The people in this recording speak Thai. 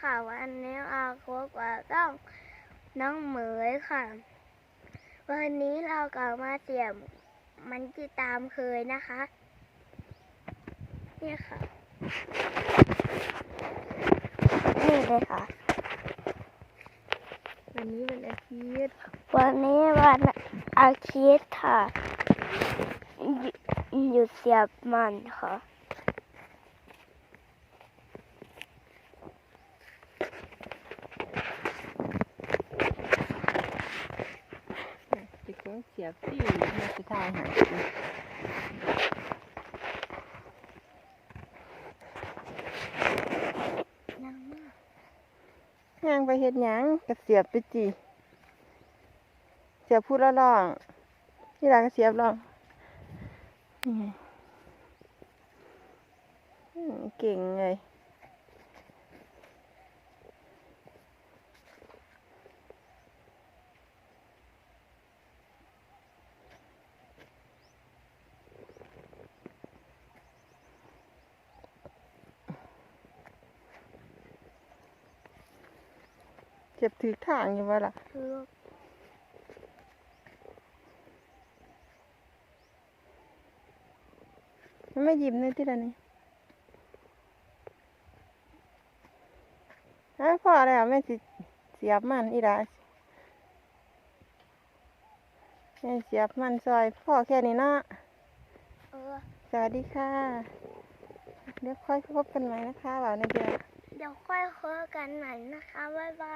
ค่ะ วันนี้อาโคกว่าต้องน้องเหมยค่ะ วันนี้เรากลับมาเสียบมันจีตามเคยนะคะ เนี่ยค่ะ นี่เลยค่ะ วันนี้เป็นอาทิตย์ วันนี้วันอาทิตย์ค่ะ หยุหยุดเสียบมันค่ะ ติด เครื่องเสียบที่มาสุดท้ายหายย่างไปเฮ็ดหยังก็เสียบไปจีเสียบพูดละร้องที่หลังก็เสียบร้องนี่ไงเก่งเลย เจ็บถือทางอยู่ว่าล่ะคือมันไม่ยิ้มเลยที่ละนี่ฮะพ่อแล้วแม่สิเสียบมันอีดาแม่เสียบมันซอยพ่อแค่นี้เนาะเออสวัสดีค่ะ เดี๋ยวค่อยพบกันใหม่นะคะบ่าวนาเดียเดี๋ยวค่อยคุยกันใหม่นะคะ บ๊ายบาย